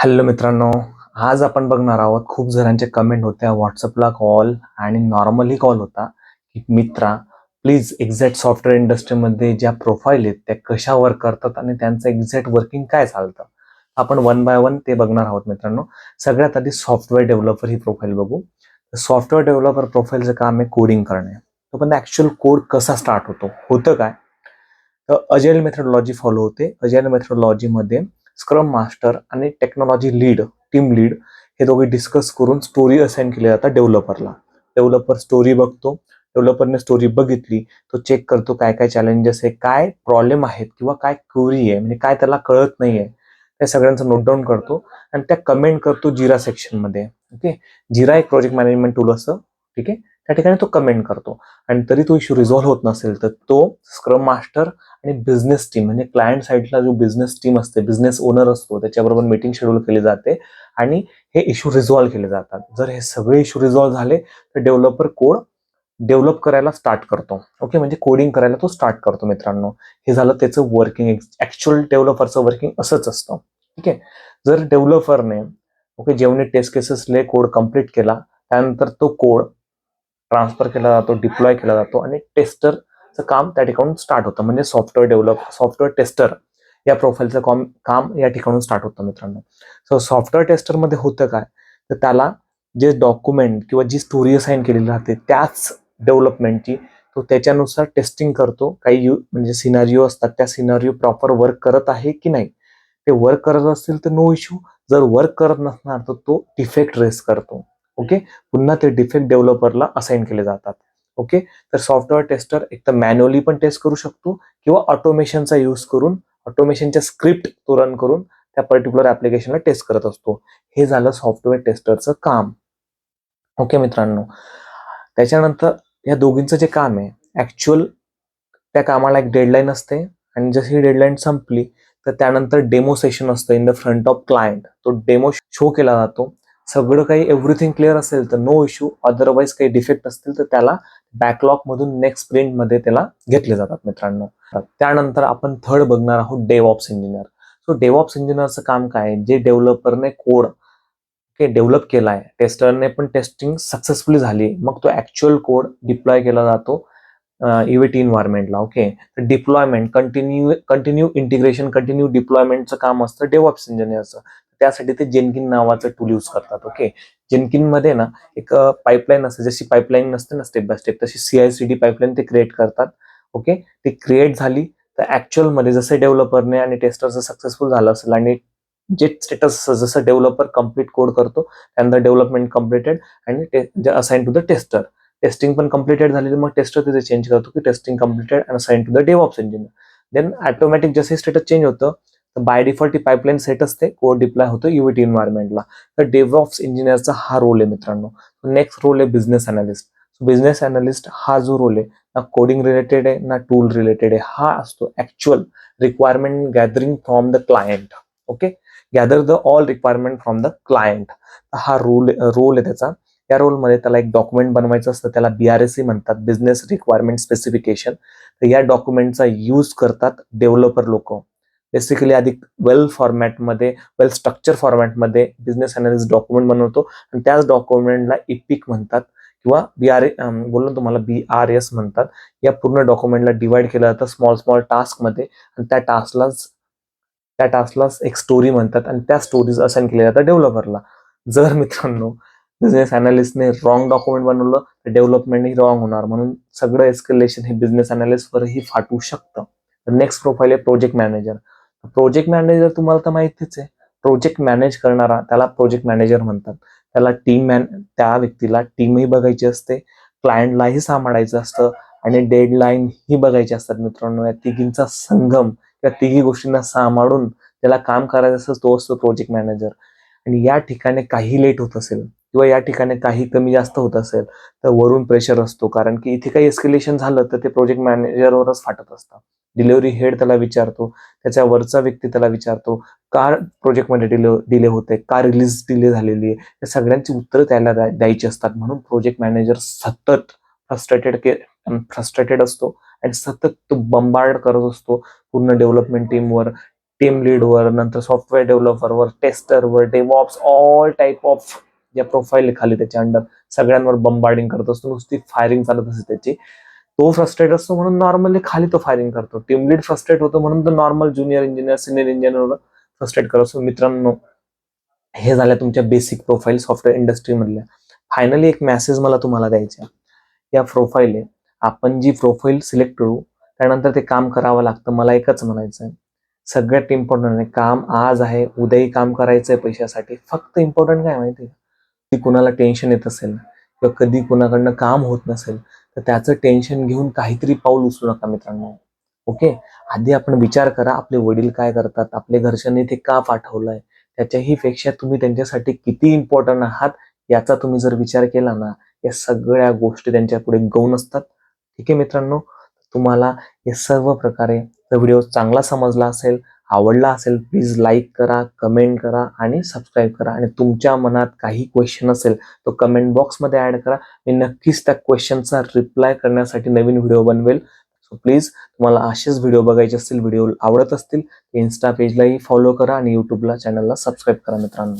Hello मित्रांनो आज आपण बघणार आहोत खूप जणांचे कमेंट होत्या व्हॉट्सअपला कॉल आणि नॉर्मली कॉल होता की मित्रा प्लीज एक्झॅक्ट सॉफ्टवेअर इंडस्ट्रीमध्ये ज्या प्रोफाईल आहेत त्या कशा वर्क करतात आणि त्यांचं एक्झॅक्ट वर्किंग काय चालतं? आपण वन बाय वन ते बघणार आहोत मित्रांनो. सगळ्यात आधी सॉफ्टवेअर डेव्हलपर ही प्रोफाईल बघू. सॉफ्टवेअर डेव्हलपर प्रोफाईलचं काम आहे कोडिंग करणे. तो पण ॲक्च्युअल कोड कसा स्टार्ट होतो? होतं काय? तर अजेल मेथडॉलॉजी फॉलो होते. अजेल मेथडॉलॉजीमध्ये स्क्रम मास्टर आणि टेक्नॉलॉजी लीड टीम लीड हे दोघे डिस्कस करून स्टोरी असाइन केली जातात डेव्हलपरला डेव्हलपर स्टोरी बघतो. डेव्हलपरने स्टोरी बघितली. तो चेक करतो काय काय चॅलेंजेस आहे काय प्रॉब्लेम आहेत किंवा काय क्युरी आहे. म्हणजे काय त्याला कळत नाही आहे त्या सगळ्यांचं नोट डाऊन करतो आणि त्या कमेंट करतो जिरा सेक्शनमध्ये ओके जिरा एक प्रोजेक्ट मॅनेजमेंट टूल असं. ठीक आहे? त्या ठिकाणी तो कमेंट करतो. आणि तरी तो इश्यू रिझॉल्व्ह होत नसेल तर तो स्क्रम मास्टर आणि बिझनेस टीम म्हणजे क्लायंट साईडला जो बिझनेस टीम असते बिझनेस ओनर असतो त्याच्याबरोबर मीटिंग शेड्यूल केली जाते आणि हे इश्यू रिझॉल्व्ह केले जातात. जर हे सगळे इश्यू रिझॉल्व्ह झाले तर डेव्हलपर कोड डेव्हलप करायला स्टार्ट करतो. ओके म्हणजे कोडिंग करायला तो स्टार्ट करतो मित्रांनो. हे झालं त्याचं वर्किंग ऍक्च्युअल डेव्हलपरचं वर्किंग असंच असतं. ठीक आहे जर डेव्हलपरने ओके जेवणी टेस्ट केसेसले कोड कंप्लीट केला त्यानंतर तो कोड ट्रान्सफर केला जातो डिप्लॉय केला जातो आणि टेस्टरचं काम त्या ठिकाणून स्टार्ट होतं. म्हणजे सॉफ्टवेअर डेव्हलप सॉफ्टवेअर टेस्टर या प्रोफाईलचं कॉम काम या ठिकाणून स्टार्ट होतं मित्रांनो. सो सॉफ्टवेअर टेस्टरमध्ये होतं काय? तर त्याला जे डॉक्युमेंट किंवा जी स्टोरी असाइन केलेली राहते त्याच डेव्हलपमेंटची तो त्याच्यानुसार टेस्टिंग करतो. काही यू म्हणजे सिनारिओ असतात त्या सिनारिओ प्रॉपर वर्क करत आहे की नाही? ते वर्क करत असतील तर नो इश्यू जर वर्क करत नसणार तर तो डिफेक्ट रेस करतो. ओके? पुन्हा ते डिफेक्ट डेव्हलपरला असाइन केले जातात. ओके? तर सॉफ्टवेअर टेस्टर एक तर मॅन्युअली पण टेस्ट करू शकतो किंवा ऑटोमेशनचा यूज करून ऑटोमेशनच्या स्क्रिप्ट तो रन करून त्या पर्टिक्युलर ऍप्लिकेशनला टेस्ट करत असतो. हे झालं सॉफ्टवेअर टेस्टरचं काम. ओके मित्रांनो? त्याच्यानंतर या दोघींचं जे काम आहे ऍक्च्युअल त्या कामाला एक डेडलाईन असते आणि जशी ही डेडलाईन संपली तर त्यानंतर डेमो सेशन असतं in the front of client तो डेमो शो केला जातो. सगळं काही एव्हरीथिंग क्लिअर असेल तर नो इश्यू अदरवाईज काही डिफेक्ट असतील तर त्याला बॅकलॉग मधून नेक्स्ट प्रिंटमध्ये त्याला घेतले जातात मित्रांनो. त्यानंतर आपण थर्ड बघणार आहोत डेवॉप्स इंजिनियर सो डेवॉप्स इंजिनियरचं काम काय जे डेव्हलपरने कोड डेव्हलप केलाय टेस्टरने पण टेस्टिंग सक्सेसफुली झाली मग तो ऍक्च्युअल कोड डिप्लॉय केला जातो इव्हीटी इन्व्हायरमेंटला ओके तर deployment continue continue integration continue डिप्लॉयमेंटचं काम असतं डेव्हॉप्स इंजिनियरचं त्यासाठी ते जेनकिन नावाचं टूल यूज करतात ओके जेनकिनमध्ये ना एक पाईपलाईन असते जशी पाईपलाईन नसते ना स्टेप बाय स्टेप तशी सीआयसीडी पाईपलाईन ते क्रिएट करतात ओके ती क्रिएट झाली तर ऍक्च्युअलमध्ये जसं डेव्हलपरने आणि टेस्टरचं सक्सेसफुल झालं असेल आणि जे स्टेटस जसं डेव्हलपर कंप्लीट कोड करतो त्यानंतर डेव्हलपमेंट कम्प्लिटेड आणि assign to the tester testing पण कम्प्लिटेड झालेली मग टेस्टर तिथे चेंज करतो की testing completed and assign to the DevOps engineer then automatic जसे स्टेटस चेंज होतं तर बाय डिफॉल्ट ती पाईपलाईन सेट असते. कोड डिप्लाय होतो युव्हीटी इन्व्हायरमेंटला तर डेव्हऑप्स इंजिनियरचा हा रोल आहे मित्रांनो. नेक्स्ट रोल आहे बिझनेस अनालिस्ट बिझनेस अनालिस्ट हा जो रोल आहे ना कोडिंग रिलेटेड आहे ना टूल रिलेटेड आहे. हा असतो actual requirement gathering from the client okay gather the all requirement from the client हा रोल रोल आहे त्याचा. या रोलमध्ये त्याला एक डॉक्युमेंट बनवायचं असतं. त्याला बी आरएससी म्हणतात. बिझनेस रिक्वायरमेंट स्पेसिफिकेशन तर या डॉक्युमेंटचा यूज करतात डेव्हलपर लोक. बेसिकली आधी वेल फॉर्मॅटमध्ये वेल स्ट्रक्चर फॉर्मॅटमध्ये बिझनेस अनालिस्ट डॉक्युमेंट बनवतो. आणि त्याच डॉक्युमेंटला इपिक म्हणतात किंवा बी आर बोललो तुम्हाला बी आर एस म्हणतात. या पूर्ण डॉक्युमेंटला डिवाइड केलं जातं स्मॉल स्मॉल टास्कमध्ये आणि त्या टास्कलाच त्या टास्कलाच एक स्टोरी म्हणतात. आणि त्या स्टोरीज असाइन केल्या जातात डेव्हलपरला जर मित्रांनो बिझनेस अनालिस्टने रॉंग डॉक्युमेंट बनवलं तर डेव्हलपमेंटही रॉंग होणार. म्हणून सगळं एस्केलेशन हे बिझनेस अनालिस्टवरही फाटू शकतं. नेक्स्ट प्रोफाईल आहे प्रोजेक्ट मॅनेजर प्रोजेक्ट मॅनेजर तुम्हाला तर माहितीच आहे. प्रोजेक्ट मॅनेज करणारा त्याला प्रोजेक्ट मॅनेजर म्हणतात. त्याला टीम मॅन त्या व्यक्तीला टीमही बघायची असते. क्लायंटलाही सांभाळायचं असतं आणि डेडलाईन ही बघायची असतात मित्रांनो. या तिघींचा संगम या तिघी गोष्टींना सांभाळून त्याला काम करायचं असतं तो असतो प्रोजेक्ट मॅनेजर आणि या ठिकाणी काही लेट होत असेल किंवा या ठिकाणी काही कमी जास्त होत असेल तर वरून प्रेशर असतो. कारण की इथे काही एस्केलेशन झालं तर ते प्रोजेक्ट मॅनेजरवरच फाटत असतं. डिलिव्हरी हेड त्याला विचारतो त्याच्या वरचा व्यक्ती त्याला विचारतो का प्रोजेक्टमध्ये डिले डिले होते का रिलीज डिले झालेली आहे या सगळ्यांची उत्तरं त्याला द्यायची असतात. म्हणून प्रोजेक्ट मॅनेजर सतत फ्रस्ट्रेटेड के फ्रस्ट्रेटेड असतो आणि सतत तो बंबार्ड करत असतो पूर्ण डेव्हलपमेंट टीमवर टीम लीडवर नंतर सॉफ्टवेअर डेव्हलपरवर टेस्टरवर डेवॉप्स ऑल टाईप ऑफ ज्या प्रोफाईल खाली त्याच्या अंडर सगळ्यांवर बंबार्डिंग करत असतो. नुसती फायरिंग चालत असते त्याची. तो फ्रस्ट्रेट असतो म्हणून नॉर्मली खाली तो फायरिंग करतो. टीम लीड फ्रस्ट्रेट होतो म्हणून तो normal junior engineer senior engineer frustrate करत असतो. मित्रांनो हे झाल्या तुमच्या बेसिक प्रोफाईल सॉफ्टवेअर इंडस्ट्रीमधल्या फायनली एक मेसेज मला तुम्हाला द्यायचा आहे. या प्रोफाईल आहे आपण जी प्रोफाईल सिलेक्ट करू त्यानंतर ते काम करावं लागतं मला एकच म्हणायचं आहे. सगळ्यात इम्पॉर्टंट आहे काम आज आहे उद्याही काम करायचं आहे पैशासाठी. फक्त इम्पॉर्टंट काय माहिती आहे की? कुणाला टेन्शन येत असेल किंवा कधी कुणाकडनं काम होत नसेल तर त्याचं टेन्शन घेऊन काहीतरी पाऊल उचलू नका मित्रांनो. ओके? आधी आपण विचार करा आपले वडील काय करतात आपले घरच्यांनी ते का पाठवलंय? त्याच्याही पेक्षा तुम्ही त्यांच्यासाठी किती इम्पॉर्टंट आहात याचा तुम्ही जर विचार केला ना या सगळ्या गोष्टी त्यांच्या पुढे गौण असतात. ठीक आहे मित्रांनो? तुम्हाला हे सर्व प्रकारे व्हिडिओ चांगला समजला असेल आवडला असेल प्लीज लाईक करा कमेंट करा आणि सबस्क्राईब करा. आणि तुमच्या मनात काही क्वेश्चन असेल तो कमेंट बॉक्समध्ये ऍड करा. मी नक्कीच त्या क्वेश्चनचा रिप्लाय करण्यासाठी नवीन व्हिडिओ बनवेल. सो प्लीज तुम्हाला असेच व्हिडिओ बघायचे असतील व्हिडिओ आवडत असतील इन्स्टा पेजलाही फॉलो करा आणि यूट्यूबला चॅनलला सबस्क्राईब करा मित्रांनो.